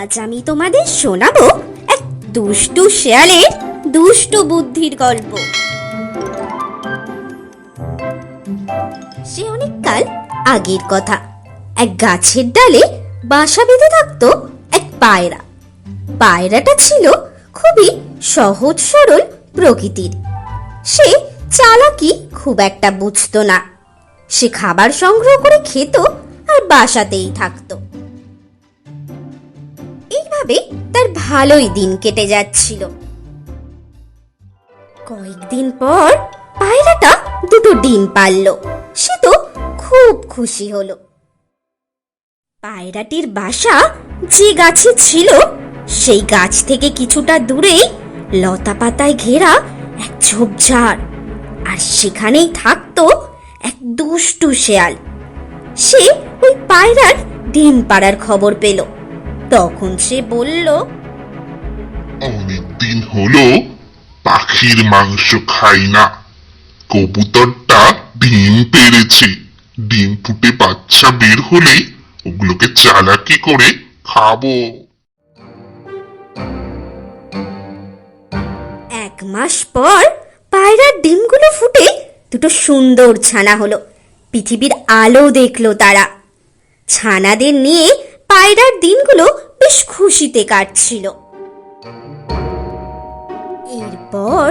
আজ আমি তোমাদের শোনাবো এক দুষ্টু শেয়ালের দুষ্ট বুদ্ধির গল্প। সে অনেক কাল আগের কথা। এক গাছের ডালে বাসা বেঁধে থাকতো এক পায়রা। পায়রাটা ছিল খুবই সহজ সরল প্রকৃতির। সে চালাকি খুব একটা বুঝতো না। সে খাবার সংগ্রহ করে খেত আর বাসাতেই থাকতো। এইভাবে তার ভালোই দিন কেটে যাচ্ছিল। কয়েকদিন পর পায়রাটা দুটো ডিম পারল। সে তো খুব খুশি হলো। পায়রাটির বাসা যে গাছে ছিল, সেই গাছ থেকে কিছুটা দূরেই লতা পাতায় ঘেরা এক ঝোপঝাড়, আর সেখানেই থাকতো এক দুষ্টু শেয়াল। সে ওই পায়রার ডিম পাড়ার খবর পেল। তখন সে বলল অনেক দিন হলো পাখির মাংস খাই না। কবুতরটা ডিম পেড়েছে ডিম ফুটে বাচ্চা বের হলেই ওগুলোকে চালাকি করে খাব। এক মাস পর পায়রার ডিমগুলো ফুটে দুটো সুন্দর ছানা হলো। পৃথিবীর আলো দেখল তারা। ছানাদের নিয়ে পায়রার দিনগুলো বেশ খুশিতে কাটছিল। এরপর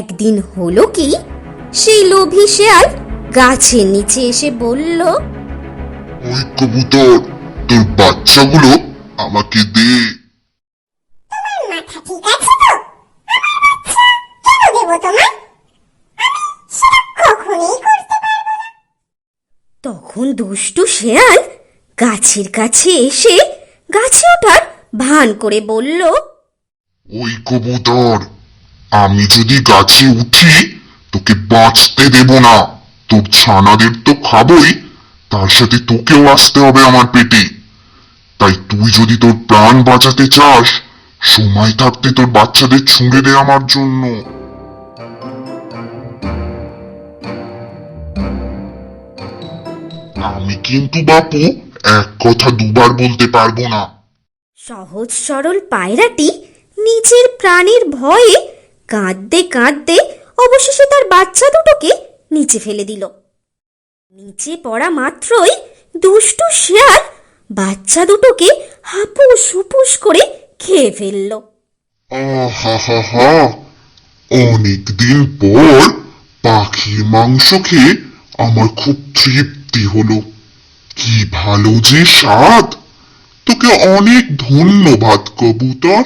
একদিন হলো কি সেই লোভী শেয়াল গাছের নিচে এসে বলল ওই কবুতর তোর বাচ্চাগুলো আমাকে দে। মাথা ঠিক আছে তো? আমার বাচ্চা কেন দেবো তোমায়? আমি সেটা কখনোই করতে পারব না। তখন দুষ্টু শেয়াল গাছের কাছে এসে গাছে ওঠার ভান করে বলল, ওই কবুতর, আমি যদি গাছে উঠি, তোকে বাঁচতে দেব না। তোর ছানাদের তো খাবই, তার সাথে তোকেও আসতে হবে আমার পেটে। তাই তুই যদি তোর প্রাণ বাঁচাতে চাস, সময় থাকতে তোর বাচ্চাদের ছুঁড়ে দে আমার জন্য। আমি কিন্তু বাপু এক কথা দুবার বলতে পারব না। সহজ সরল পায়রাটি নিজের প্রাণের ভয়ে কাঁদতে কাঁদতে অবশেষে তার বাচ্চা দুটোকে নিচে ফেলে দিল। নিচে পড়া মাত্রই দুষ্টু শেয়াল বাচ্চা দুটোকে হাপুস হুপুস করে খেয়ে ফেলল। অনেকদিন পর পাখির মাংস খেয়ে আমার খুব তৃপ্তি হলো। কি ভালো যে স্বাদ! তোকে অনেক ধন্যবাদ কবুতর।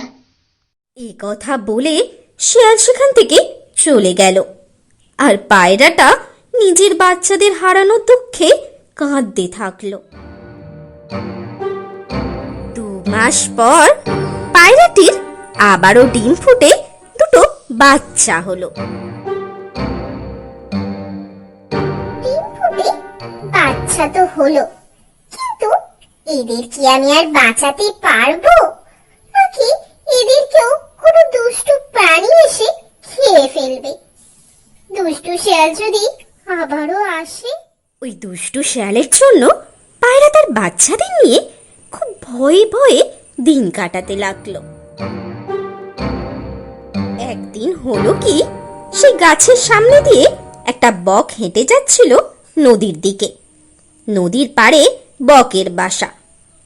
এ কথা বলে শেয়াল সেখান থেকে চলে গেল। আর পায়রাটা নিজের বাচ্চাদের হারানোর দুঃখে কাঁদতে থাকল। দু মাস পর পায়রাটির আবারও ডিম ফুটে দুটো বাচ্চা হলো। বাচ্চা তো হলো। এদের কি আমি আর বাঁচাতে পারব? নাকি এদেরকেও কোনো দুষ্টু প্রাণী এসে খেয়ে ফেলবে? দুষ্টু শেয়াল যদি আবারও আসে? ওই দুষ্টু শেয়ালের জন্য পায়রা তার বাচ্চাদের নিয়ে খুব ভয়ে ভয়ে দিন কাটাতে লাগল। একদিন হলো কি, সে গাছের সামনে দিয়ে একটা বক হেঁটে যাচ্ছিল নদীর দিকে। নদীর পাড়ে বকের বাসা।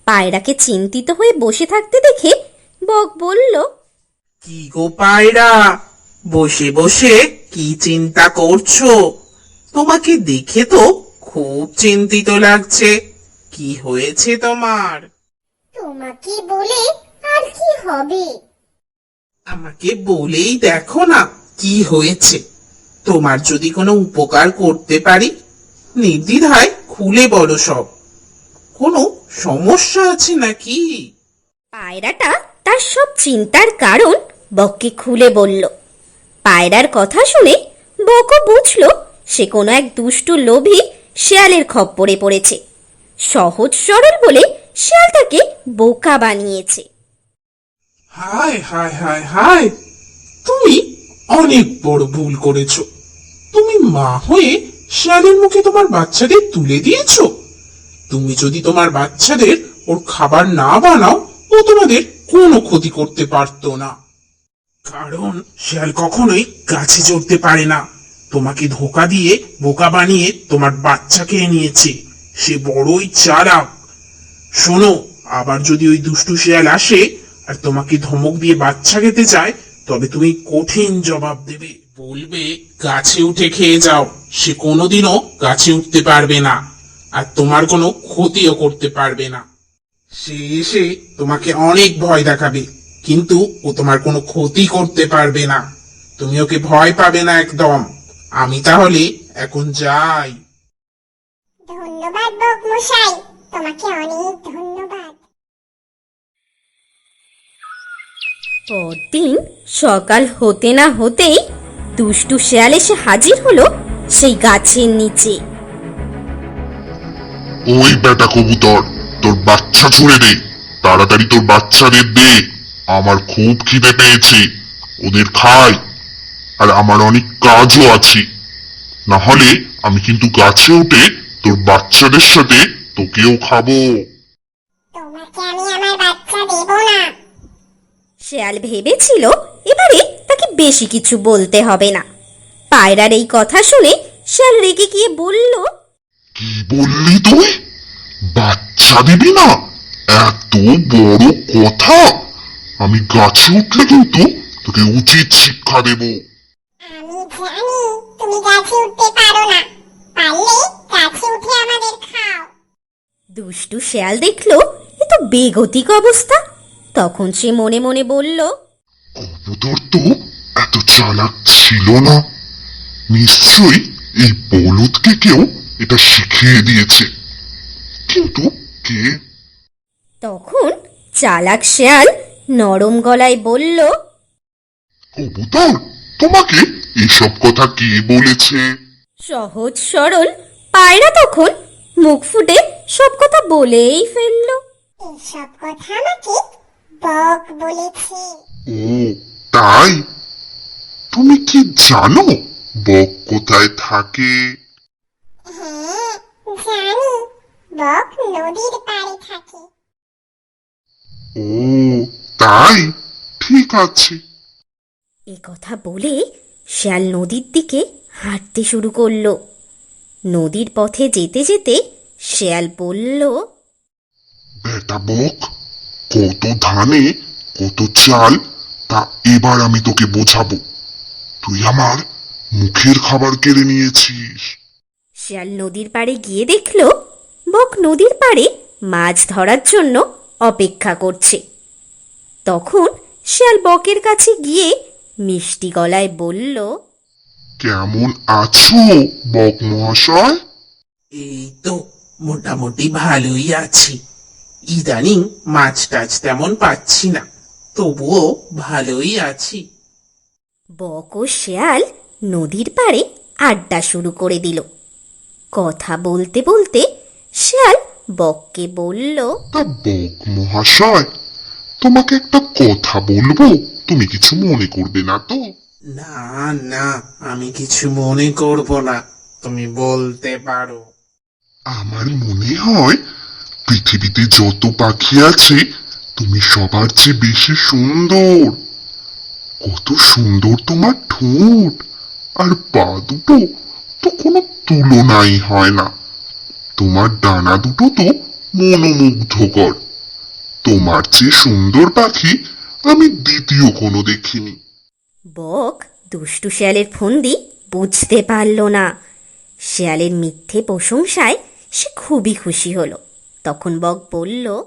পায়রাকে চিন্তিত হয়ে বসে থাকতে দেখে বক বলল কি গো পায়রা বসে বসে কি চিন্তা করছ? তোমাকে দেখে তো খুব চিন্তিত লাগছে। কি হয়েছে তোমার? তোমাকে বলে আর কি হবে? আমাকে বলেই দেখো না কি হয়েছে। তোমার যদি কোনো উপকার করতে পারি নির্দ্বিধায় খুলে বলো সব। কোনো সমস্যা আছে নাকি? পায়রাটা তার সব চিন্তার কারণ বককে খুলে বলল। পায়রার কথা শুনে বকও বুঝল সে কোনো এক দুষ্টু লোভী শেয়ালের খপ্পরে পড়েছে। সহজ সরল বলে শেয়াল তাকে বোকা বানিয়েছে। হায় হায় হায় হায় তুমি অনেক বড় ভুল করেছ। তুমি মা হয়ে শিয়ালের মুখে তোমার বাচ্চাদের তুলে দিয়েছ? তুমি যদি তোমার বাচ্চাদের ওর খাবার না বানাও, ও তোমাদের কোনো ক্ষতি করতে পারতো না। কারণ শিয়াল কখনোই গাছে চড়তে পারে না। তোমাকে ধোকা দিয়ে বোকা বানিয়ে তোমার বাচ্চাকে নিয়েছে। সে বড়ই চালাক। শোনো, আবার যদি ওই দুষ্টু শেয়াল আসে আর তোমাকে ধমক দিয়ে বাচ্চা খেতে চায়, তবে তুমি কঠিন জবাব দেবে। বলবে, গাছে উঠে খেয়ে যাও। সে কোনোদিনও গাছে উঠতে পারবে না। আর তোমার কোনো ক্ষতিও করতে পারবে না। সে এসে তোমাকে অনেক ভয় দেখাবে কিন্তু ও তোমার কোনো ক্ষতি করতে পারবে না। তুমি ওকে ভয় পাবে না একদম। আমি তাহলে এখন যাই। ধন্যবাদ বক মশাই তোমাকে অনেক ধন্যবাদ। পরদিন সকাল হতে না হতেই দুষ্টু শেয়াল এসে হাজির হলো সেই গাছের নিচে। ওই বেটা কবুতর তোর বাচ্চা ছুঁড়ে দে তাড়াতাড়ি তোর বাচ্চাদের দে আমার খুব খিদে পেয়েছে ওদের খাই আর আমার অনেক কাজও আছে। না হলে আমি কিন্তু গাছে উঠে তোর বাচ্চাদের সাথে তোকেও খাব। তোমাকে আমি আমার বাচ্চা দেব না। শেয়াল ভেবেছিল এবারে তাকে বেশি কিছু বলতে হবে না। পায়রার এই কথা শুনে শেয়াল রেগে গিয়ে বলল কি বললি তুই? বাচ্চা দিবি না? এত বড় কথা! আমি গাছে উঠলে কিন্তু তোকে উচিত শিক্ষা দেব। আমি জানি তুমি গাছে উঠতে পারো না। পারলে গাছে উঠে আমাদের খাও। দুষ্টু শেয়াল দেখল এ তো বেগতিক অবস্থা। তখন সে মনে মনে বলল কবুতর তো এত চালাক ছিল না। নিশ্চয়ই এই বলদকে কেউ এটা শিখিয়ে দিয়েছে। কিন্তু কে? তখন চালাক শেয়াল নরম গলায় বলল কবুতর তোমাকে এসব কথা কে বলেছে? সহজ সরল পায়রা তখন মুখ ফুটে সব কথা বলেই ফেলল। এসব কথা আমাকে বক বলেছে। ও তাই? তুমি কি জানো বক কোথায় থাকে? হ্যাঁ জানি। বক নদীর পাড়ে থাকে ও তাই? ঠিক আছে। এ কথা বলে শেয়াল নদীর দিকে হাঁটতে শুরু করল। নদীর পথে যেতে যেতে শেয়াল বলল বেটা বক কত ধানে কত চাল তা এবার আমি তোকে বোঝাবো। তুই আমার মুখের খাবার কেড়ে নিয়েছিস। শেয়াল নদীর পাড়ে গিয়ে দেখল বক নদীর পাড়ে মাছ ধরার জন্য অপেক্ষা করছে। তখন শিয়াল বকের কাছে গিয়ে মিষ্টি গলায় বলল কেমন আছো বক মহাশয়? এই তো মোটামুটি ভালোই আছি। ইদানিং মাছ টাছ তেমন পাচ্ছি না তবুও ভালোই আছি। বক ও শিয়াল নদীর পাড়ে আড্ডা শুরু করে দিল। কথা বলতে বলতে শেয়াল বককে বলল তা বক মহাশয় তোমাকে একটা কথা বলব তুমি কিছু মনে করবে না তো? না না আমি কিছু মনে করব না তুমি বলতে পারো। আমার মনে হয় পৃথিবীতে যত পাখি আছে তুমি সবার চেয়ে বেশি সুন্দর। কত সুন্দর তোমার ঠোঁট আর পা দুটো তো কোনো তুলনাই হয় না। তোমার ডানা দুটো তো মনোমুগ্ধকর। তোমার চেয়ে সুন্দর পাখি আমি দ্বিতীয় কোনো দেখিনি। বক দুষ্টু শেয়ালের ফন্দি বুঝতে পারল না। শেয়ালের মিথ্যে প্রশংসায় সে খুবই খুশি হলো। তখন বক বলল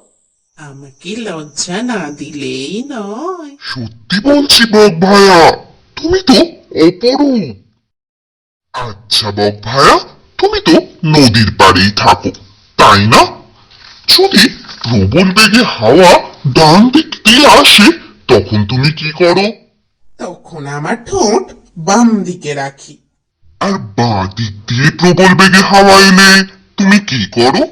আমাকে লজ্জা না দিলেই নয়। সত্যি বলছি বক ভায়া তুমি তো অপরূপ। আচ্ছা বক ভায়া তুমি তো নদীর পাড়েই থাকো তাই না? যদি প্রবল বেগে হাওয়া ডান দিক দিয়ে আসে তখন তুমি কি করো? তখন আমার ঠোঁট বাম দিকে রাখি। আর বাঁ দিক দিয়ে প্রবল বেগে হাওয়া এলে তুমি কি করো?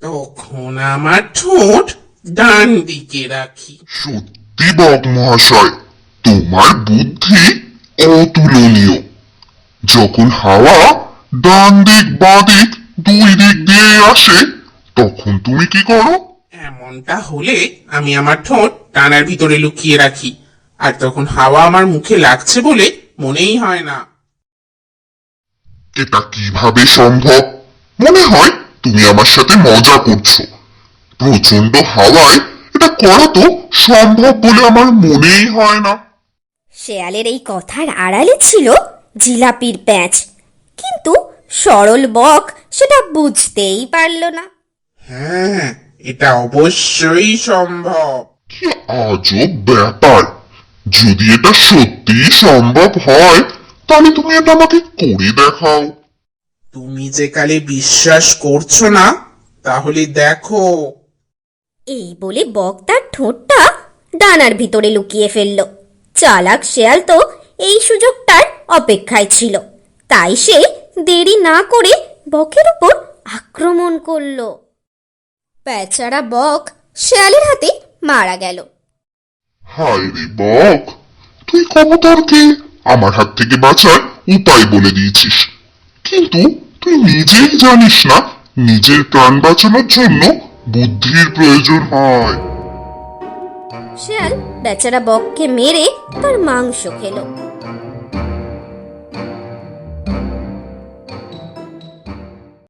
তখন আমার ঠোঁট ডান দিকে রাখি। সত্যি বক মহাশয় তোমার বুদ্ধি অতুলনীয়। যখন হাওয়া ডান দিক বাঁ দিক দুই দিক দিয়ে আসে তখন তুমি কি করো? এমনটা হলে আমি আমার ঠোঁট ডানার ভিতরে লুকিয়ে রাখি আর তখন হাওয়া আমার মুখে লাগছে বলে মনেই হয় না। এটা কীভাবে সম্ভব? মনে হয় তুমি আমার সাথে মজা করছ। প্রচণ্ড হাওয়ায় এটা করা তো সম্ভব বলে আমার মনেই হয় না। শেয়ালের এই কথার আড়ালে ছিল জিলাপির প্যাঁচ। কিন্তু সরল বক সেটা বুঝতেই পারল না। হ্যাঁ এটা অবশ্যই সম্ভব। কি আজব ব্যাপার। যদি এটা সত্যি সম্ভব হয় তাহলে তুমি এটা আমাকে করে দেখাও। তুমি যে কালে বিশ্বাস করছ না তাহলে দেখো। এই বলে বক তার ঠোঁটটা ডানার ভিতরে লুকিয়ে ফেলল। চালাক শেয়াল তো এই সুযোগটার অপেক্ষায় ছিল। তাই সে দেরি না করে বকের উপর আক্রমণ করল। বেচারা বক শেয়ালের হাতে মারা গেল। হায় রে বক তুই কবুতরকে আমার হাত থেকে বাঁচার উপায় বলে দিয়েছিস। কিন্তু তুই নিজেই জানিস না নিজের প্রাণ বাঁচানোর জন্য বুদ্ধির প্রয়োজন হয়। শেয়াল বেচারা বককে মেরে তার মাংস খেলো।